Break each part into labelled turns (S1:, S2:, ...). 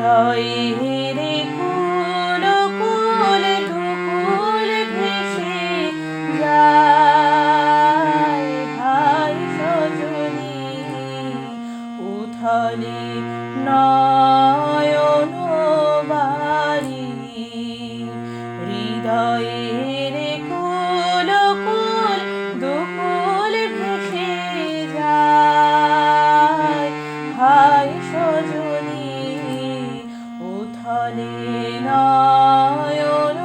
S1: হৃদয়ের কুল কুল ঢুকুল ভেসে যায় ভাই সজনী। উথলে নয়ন বাড়ি হৃদয়ের কুল কুল সজনী। চলে নয়ন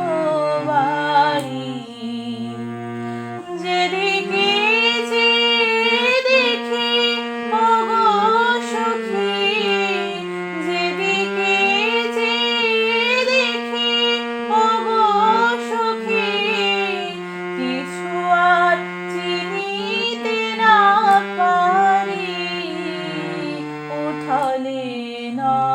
S1: বাড়ি যেদিকে যে দেখি ওগো সখী, যেদিকে যে দেখি ওগো সখী, কিছু আর চিনিতে না পারি, উঠলে না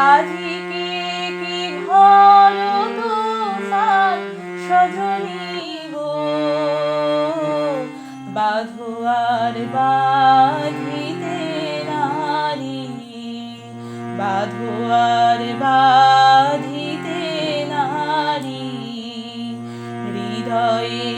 S1: আজিকে কি ঘর তুষার সজনী গো? বাধুয়ার বাধিতে নারী বাধুয়ার বাধিতে নারী হৃদয়ের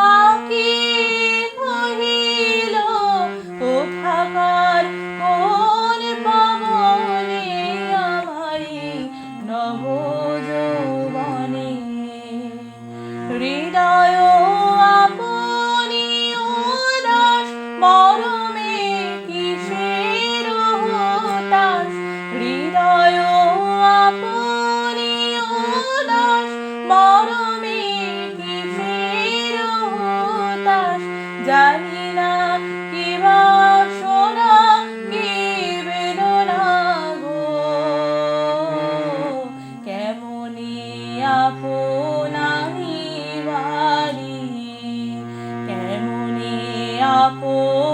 S1: মরমে কিসের হতাশ হৃদয় আপনি উদাস। মরমে কিসের হতাশ জানি না কি বাসনা কি বেদনা গো। কেমনি আপনাহি কেমনি আপনাহি